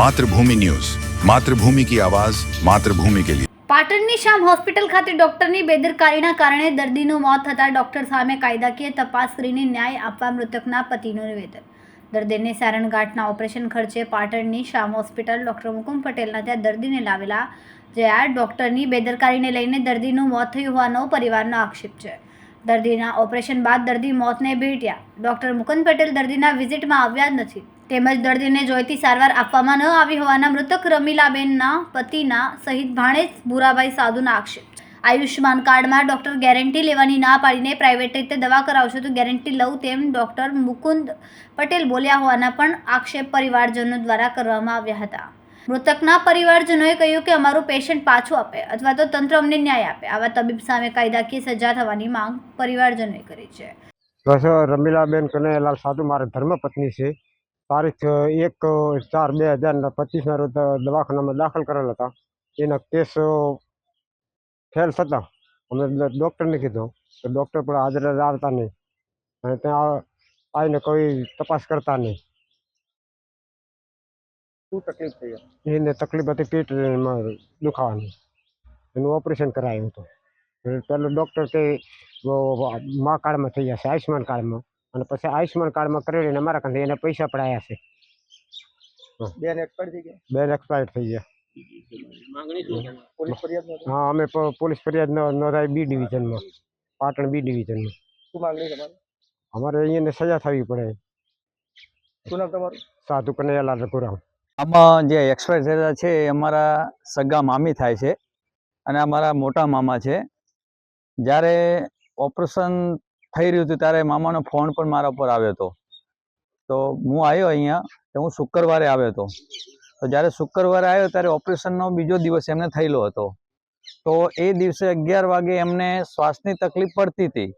Mathrubhumi news. Mathrubhumi કી આવાજ, માતૃભૂમિ કે લીએ પાટણની શામ હોસ્પિટલ ખાતે ડોક્ટરની બેદરકારીના કારણે દર્દીનું મોત થતાં ડોક્ટર સામે કાયદાકીય તપાસ કરીને ન્યાય આપવા મૃતકના પતિનું નિવેદન. દર્દીને સારણઘાટના ઓપરેશન ખર્ચે પાટણની શામ હોસ્પિટલ ડૉક્ટર મુકુમ પટેલના ત્યાં દર્દીને લાવેલા જ્યાં ડોક્ટરની બેદરકારીને લઈને દર્દીનું મોત થયું હોવાનો પરિવારનો આક્ષેપ છે. દર્દીના ઓપરેશન બાદ દર્દી મોતને ભેટ્યા. ડૉક્ટર મુકુંદ પટેલ દર્દીના વિઝિટમાં આવ્યા જ નથી. તેમજ દર્દીને જોઈતી સારવાર આપવામાં ન આવી હોવાના મૃતક રમીલાબેનના પતિના સહિત ભાણેજ ભૂરાભાઈ સાધુના આક્ષેપ. આયુષ્યમાન કાર્ડમાં ડોક્ટર ગેરંટી લેવાની ના પાડીને પ્રાઇવેટ રીતે દવા કરાવશો તો ગેરંટી લઉં તેમ ડોક્ટર મુકુંદ પટેલ બોલ્યા હોવાના પણ આક્ષેપ પરિવારજનો દ્વારા કરવામાં આવ્યા હતા. મૃતકના પરિવારજનોએ કહ્યું કે અમારું પેશન્ટ પાછું આપે અથવા તો તંત્ર અમને ન્યાય આપે. આવા તબીબ સામે કાયદાકીય સજા થવાની માંગ પરિવારજનોએ કરી છે. રમીલાબેન કનૈયાલાલ સાધુ, મારા ધર્મપત્ની છે. તારીખ એક ચાર બે હજાર પચીસના રોજ દવાખાનામાં દાખલ કરેલા હતા. એના કેસ ફેલ થતા. અમે ડૉક્ટરને કીધું તો ડૉક્ટર પણ હાજર આવતા નહીં. અને ત્યાં આવીને કોઈ તપાસ કરતા નહીં. શું તકલીફ થઈ? એને તકલીફ હતી પેટમાં દુખાવાની. એનું ઓપરેશન કરાયું હતું. પહેલું ડૉક્ટર કે મા કાર્ડમાં થઈ જશે આયુષ્યમાન કાર્ડમાં અને પછી આયુષ્યમાન કાર્ડમાં કરેલીને અમારા કાંથી એને પૈસા પડાયા છે. બેન એક્સપાયર થઈ ગયા? બેન એક્સપાયર થઈ ગયા. પોલીસ ફરિયાદ નહોતી? હા અમે પોલીસ ફરિયાદ નો- નોંધાવી બી ડિવિઝનમાં. પાટણ બી ડિવિઝનમાં. શું માંગણી તમારી? અમારે અહીંયાને સજા થવી પડે. શું નામ તમારું? સાધુ કનૈયાલાલ રઘુરામ. આમાં જે એક્સપાયર થયેલા છે એ અમારા સગા મામી થાય છે અને અમારા મોટા મામા છે. જ્યારે ઓપરેશન થઈ રહ્યું હતું ત્યારે મામાનો ફોન પણ મારા ઉપર આવ્યો હતો. તો હું આવ્યો અહીંયા તો હું શુક્રવારે આવ્યો હતો. તો જ્યારે શુક્રવારે આવ્યો ત્યારે ઓપરેશનનો બીજો દિવસ એમને થયેલો હતો. તો એ દિવસે અગિયાર વાગે એમને શ્વાસની તકલીફ પડતી હતી.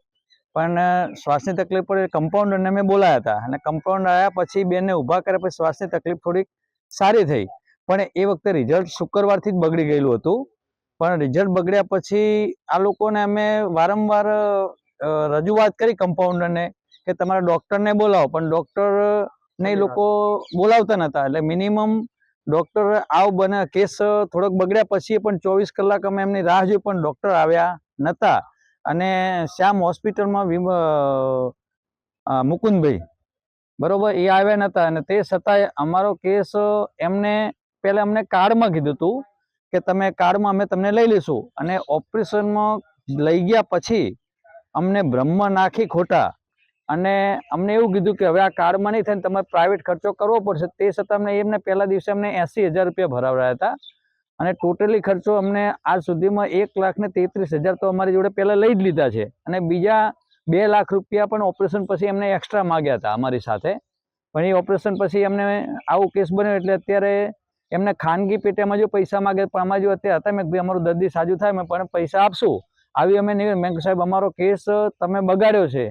પણ શ્વાસની તકલીફ પડે કમ્પાઉન્ડરને મેં બોલાયા હતા. અને કમ્પાઉન્ડર આવ્યા પછી બેનને ઊભા કર્યા પછી શ્વાસની તકલીફ થોડીક સારી થઈ. પણ એ વખતે રિઝલ્ટ શુક્રવારથી જ બગડી ગયેલું હતું. પણ રિઝલ્ટ બગડ્યા પછી આ લોકોને અમે વારંવાર રજૂઆત કરી કમ્પાઉન્ડરને કે તમારા ડૉક્ટરને બોલાવો. પણ ડૉક્ટરને એ લોકો બોલાવતા નહોતા એટલે મિનિમમ ડૉક્ટર આવ બને. કેસ થોડોક બગડ્યા પછી પણ ચોવીસ કલાક અમે એમની રાહ જોઈ પણ ડૉક્ટર આવ્યા નહોતા અને શ્યામ હોસ્પિટલમાં વિમ મુકુંદભાઈ. બરોબર? એ આવ્યા નહોતા અને તે છતાંય અમારો કેસ એમને પહેલાં અમને કાર્ડમાં કીધું હતું કે તમે કાર્ડમાં અમે તમને લઈ લઈશું. અને ઓપરેશનમાં લઈ ગયા પછી અમને બ્રહ્મ નાખી ખોટા અને અમને એવું કીધું કે હવે આ કાર્ડમાં નહીં થાય તમારે પ્રાઇવેટ ખર્ચો કરવો પડશે. તે છતાં અમને એમને પહેલા દિવસે અમને એંસી હજાર રૂપિયા ભરાવડાયા હતા અને ટોટલી ખર્ચો અમને આજ સુધીમાં એક લાખ ને તેત્રીસ હજાર તો અમારી જોડે પહેલાં લઈ જ લીધા છે. અને બીજા બે લાખ રૂપિયા પણ ઓપરેશન પછી એમને એક્સ્ટ્રા માગ્યા હતા અમારી સાથે. પણ એ ઓપરેશન પછી એમને આવું કેસ બન્યો એટલે અત્યારે એમને ખાનગી પેટેમાં જો પૈસા માગે, પણ અમારે જો અત્યારે હતા, મેં ભાઈ અમારું દર્દી સાજું થાય, મેં પણ પૈસા આપશું. આવી અમે નહીં મેં સાહેબ, અમારો કેસ તમે બગાડ્યો છે.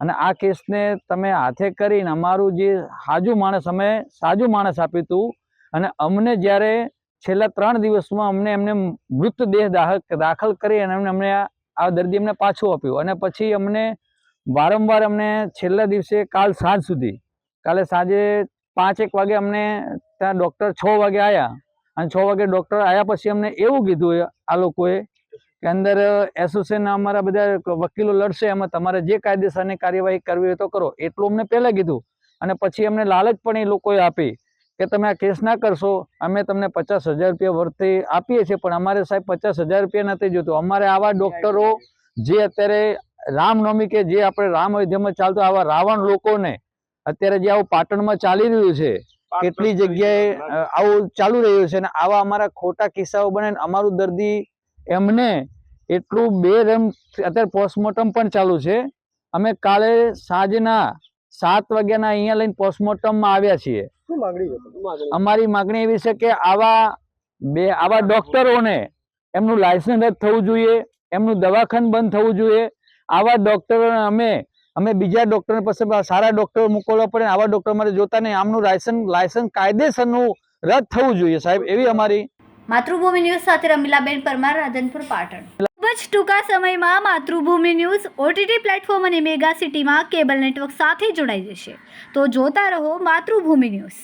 અને આ કેસને તમે હાથે કરીને અમારું જે સાજુ માણસ, અમે સાજુ માણસ આપ્યું હતું અને અમને જ્યારે છેલ્લા ત્રણ દિવસમાં અમને એમને મૃતદેહ દાખલ દાખલ કરી અને અમને અમને આ દર્દી અમને પાછું આપ્યું. અને પછી અમને વારંવાર અમને છેલ્લા દિવસે કાલ સાંજ સુધી, કાલે સાંજે પાંચેક વાગે અમને ત્યાં ડૉક્ટર છ વાગે આવ્યા અને છ વાગે ડૉક્ટર આવ્યા પછી અમને એવું કીધું આ લોકોએ કે અંદર એસોસિએશન અમારા બધા વકીલો લડશે એમાં તમારે જે કાયદેસરની કાર્યવાહી કરવી હોય તો કરો. એટલું અમને પહેલાં કીધું. અને પછી અમને લાલચ પણ એ લોકોએ આપી કે તમે આ કેસ ના કરશો. અમે તમને પચાસ હજાર રૂપિયા વર્તે આપીએ છીએ પણ અમારે સાહેબ પચાસ હજાર રૂપિયા નથી જોતું અમારે આવા ડૉક્ટરો જે અત્યારે રામનવમી કે જે આપણે રામ અયોધ્યામાં ચાલતું આવા રાવણ લોકોને અત્યારે જે આવું પાટણમાં ચાલી રહ્યું છે કેટલી જગ્યાએ આવું ચાલુ રહ્યું છે અને આવા અમારા ખોટા કિસ્સાઓ બને અમારું દર્દી એમને એટલું બેરમ અત્યારે પોસ્ટમોર્ટમ પણ ચાલુ છે. અમે કાલે સાંજના સાત વાગ્યાના અહીંયા લઈને પોસ્ટમોર્ટમમાં આવ્યા છીએ? અમારી માગણી એવી છે કે આવા બે આવા ડોક્ટરોને એમનું લાયસન્સ રદ થવું જોઈએ એમનું દવાખાનું બંધ થવું જોઈએ. આવા ડોક્ટરોને અમે અમે બીજા ડોક્ટર પાસે સારા ડોક્ટર મોકલવા પડે આવા ડોક્ટર મારે જોતા નહીં. આમનું લાયસન્સ લાયસન્સ કાયદેસરનું રદ થવું જોઈએ સાહેબ એવી અમારી માતૃભૂમિ ન્યૂઝ સાથે રમીલાબેન પરમાર, રાધનપુર, પાટણ. ખૂબ જ ટૂંકા સમયમાં માતૃભૂમિ ન્યૂઝ ઓટીટી પ્લેટફોર્મ અને મેગા સિટીમાં કેબલ નેટવર્ક સાથે જોડાઈ જશે. તો જોતા રહો માતૃભૂમિ ન્યૂઝ.